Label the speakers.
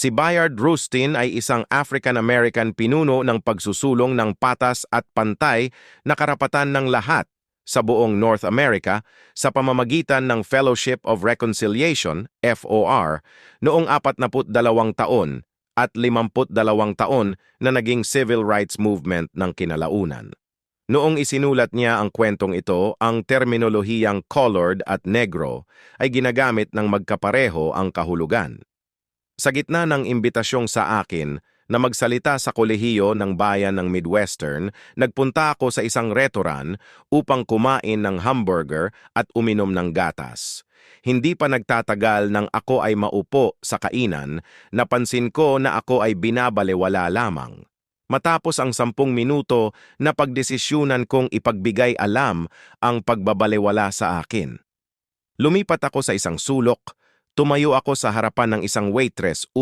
Speaker 1: Si Bayard Rustin ay isang African-American pinuno ng pagsusulong ng patas at pantay na karapatan ng lahat sa buong North America sa pamamagitan ng Fellowship of Reconciliation, FOR, noong 42 taon at 52 taon na naging civil rights movement ng kinalaunan. Noong isinulat niya ang kwentong ito, ang terminolohiyang colored at negro ay ginagamit ng magkapareho ang kahulugan. Sa gitna ng imbitasyong sa akin na magsalita sa kolehiyo ng bayan ng Midwestern, nagpunta ako sa isang retoran upang kumain ng hamburger at uminom ng gatas. Hindi pa nagtatagal nang ako ay maupo sa kainan, napansin ko na ako ay binabalewala lamang. Matapos ang sampung minuto na pagdesisyunan kong ipagbigay alam ang pagbabalewala sa akin. Lumipat ako sa isang sulok, tumayo ako sa harapan ng isang waitress up